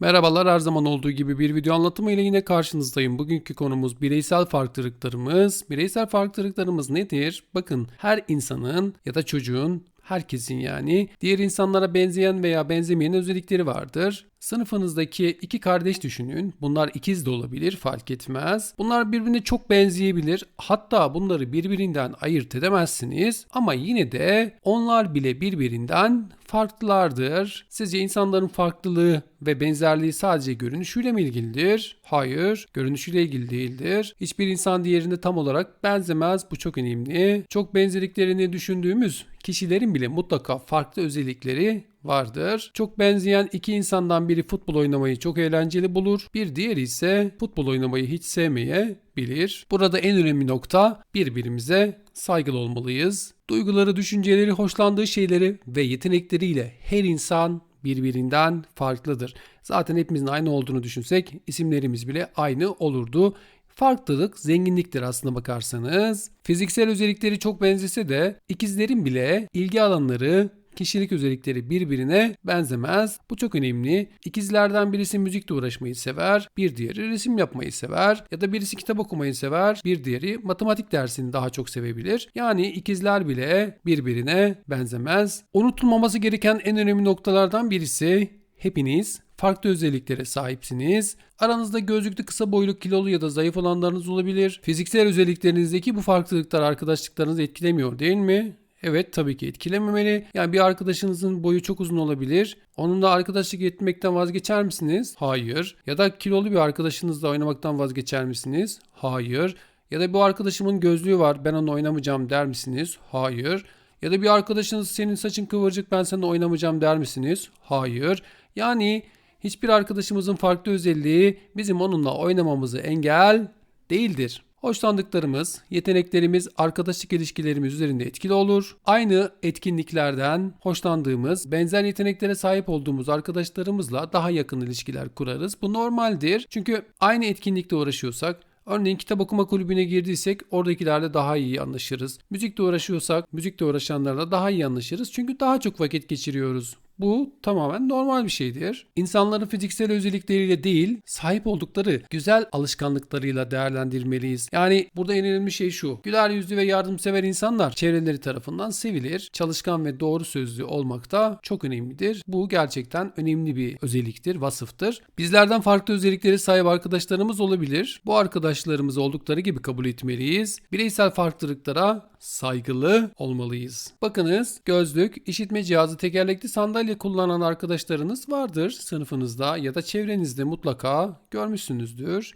Merhabalar her zaman olduğu gibi bir video anlatımı ile yine karşınızdayım. Bugünkü konumuz bireysel farklılıklarımız. Bireysel farklılıklarımız nedir? Bakın her insanın ya da çocuğun herkesin yani diğer insanlara benzeyen veya benzemeyen özellikleri vardır. Sınıfınızdaki iki kardeş düşünün. Bunlar ikiz de olabilir fark etmez. Bunlar birbirine çok benzeyebilir. Hatta bunları birbirinden ayırt edemezsiniz. Ama yine de onlar bile birbirinden farklılardır. Sizce insanların farklılığı ve benzerliği sadece görünüşüyle mi ilgilidir? Hayır, görünüşüyle ilgili değildir. Hiçbir insan diğerine tam olarak benzemez. Bu çok önemli. Çok benzerliklerini düşündüğümüz kişilerin bile mutlaka farklı özellikleri vardır. Çok benzeyen iki insandan biri futbol oynamayı çok eğlenceli bulur. Bir diğeri ise futbol oynamayı hiç sevmeyebilir. Burada en önemli nokta birbirimize saygılı olmalıyız. Duyguları, düşünceleri, hoşlandığı şeyleri ve yetenekleriyle her insan birbirinden farklıdır. Zaten hepimizin aynı olduğunu düşünsek isimlerimiz bile aynı olurdu. Farklılık zenginliktir aslına bakarsanız. Fiziksel özellikleri çok benzese de ikizlerin bile ilgi alanları, kişilik özellikleri birbirine benzemez. Bu çok önemli. İkizlerden birisi müzikle uğraşmayı sever, bir diğeri resim yapmayı sever ya da birisi kitap okumayı sever, bir diğeri matematik dersini daha çok sevebilir. Yani ikizler bile birbirine benzemez. Unutulmaması gereken en önemli noktalardan birisi hepiniz farklı özelliklere sahipsiniz. Aranızda gözlüklü kısa boylu kilolu ya da zayıf olanlarınız olabilir. Fiziksel özelliklerinizdeki bu farklılıklar arkadaşlıklarınızı etkilemiyor değil mi? Evet tabii ki etkilememeli. Yani bir arkadaşınızın boyu çok uzun olabilir. Onunla arkadaşlık etmekten vazgeçer misiniz? Hayır. Ya da kilolu bir arkadaşınızla oynamaktan vazgeçer misiniz? Hayır. Ya da bu arkadaşımın gözlüğü var ben onunla oynamayacağım der misiniz? Hayır. Ya da bir arkadaşınız senin saçın kıvırcık ben seninle oynamayacağım der misiniz? Hayır. Yani hiçbir arkadaşımızın farklı özelliği bizim onunla oynamamızı engel değildir. Hoşlandıklarımız, yeteneklerimiz, arkadaşlık ilişkilerimiz üzerinde etkili olur. Aynı etkinliklerden hoşlandığımız, benzer yeteneklere sahip olduğumuz arkadaşlarımızla daha yakın ilişkiler kurarız. Bu normaldir. Çünkü aynı etkinlikte uğraşıyorsak Örneğin kitap okuma kulübüne girdiysek oradakilerle daha iyi anlaşırız. Müzikle uğraşıyorsak müzikle uğraşanlarla daha iyi anlaşırız. Çünkü daha çok vakit geçiriyoruz. Bu tamamen normal bir şeydir. İnsanların fiziksel özellikleriyle değil, sahip oldukları güzel alışkanlıklarıyla değerlendirmeliyiz. Yani burada en önemli şey şu. Güler yüzlü ve yardımsever insanlar çevreleri tarafından sevilir. Çalışkan ve doğru sözlü olmak da çok önemlidir. Bu gerçekten önemli bir özelliktir, vasıftır. Bizlerden farklı özellikleri sahip arkadaşlarımız olabilir. Bu arkadaşlarımızı oldukları gibi kabul etmeliyiz. Bireysel farklılıklara saygılı olmalıyız. Bakınız gözlük, işitme cihazı, tekerlekli sandalye kullanan arkadaşlarınız vardır sınıfınızda ya da çevrenizde mutlaka görmüşsünüzdür.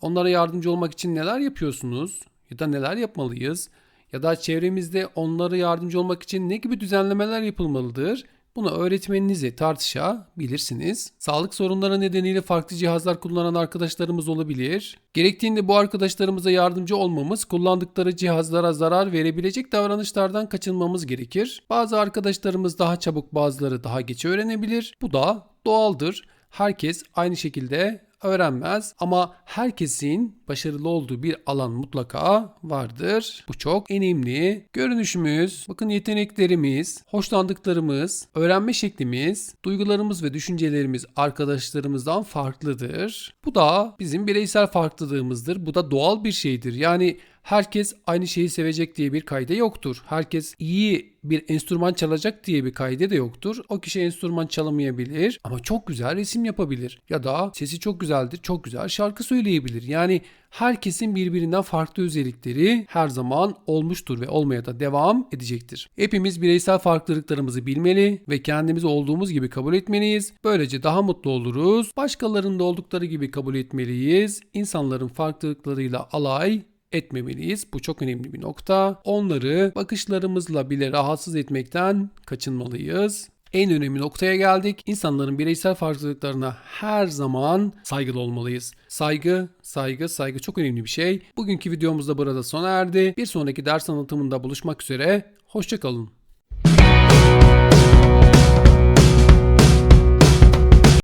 Onlara yardımcı olmak için neler yapıyorsunuz ya da neler yapmalıyız? Ya da çevremizde onlara yardımcı olmak için ne gibi düzenlemeler yapılmalıdır? Bunu öğretmeninizle tartışabilirsiniz. Sağlık sorunları nedeniyle farklı cihazlar kullanan arkadaşlarımız olabilir. Gerektiğinde bu arkadaşlarımıza yardımcı olmamız, kullandıkları cihazlara zarar verebilecek davranışlardan kaçınmamız gerekir. Bazı arkadaşlarımız daha çabuk, bazıları daha geç öğrenebilir. Bu da doğaldır. Herkes aynı şekilde öğrenmez ama herkesin başarılı olduğu bir alan mutlaka vardır. Bu çok önemli. Görünüşümüz, bakın yeteneklerimiz, hoşlandıklarımız, öğrenme şeklimiz, duygularımız ve düşüncelerimiz arkadaşlarımızdan farklıdır. Bu da bizim bireysel farklılığımızdır. Bu da doğal bir şeydir. Yani herkes aynı şeyi sevecek diye bir kayda yoktur. Herkes iyi bir enstrüman çalacak diye bir kaydı da yoktur. O kişi enstrüman çalamayabilir ama çok güzel resim yapabilir. Ya da sesi çok güzeldir, çok güzel şarkı söyleyebilir. Yani herkesin birbirinden farklı özellikleri her zaman olmuştur ve olmaya da devam edecektir. Hepimiz bireysel farklılıklarımızı bilmeli ve kendimizi olduğumuz gibi kabul etmeliyiz. Böylece daha mutlu oluruz. Başkalarının da oldukları gibi kabul etmeliyiz. İnsanların farklılıklarıyla alay etmemeliyiz. Bu çok önemli bir nokta. Onları bakışlarımızla bile rahatsız etmekten kaçınmalıyız. En önemli noktaya geldik. İnsanların bireysel farklılıklarına her zaman saygılı olmalıyız. Saygı, saygı, saygı çok önemli bir şey. Bugünkü videomuz da burada sona erdi. Bir sonraki ders anlatımında buluşmak üzere. Hoşçakalın.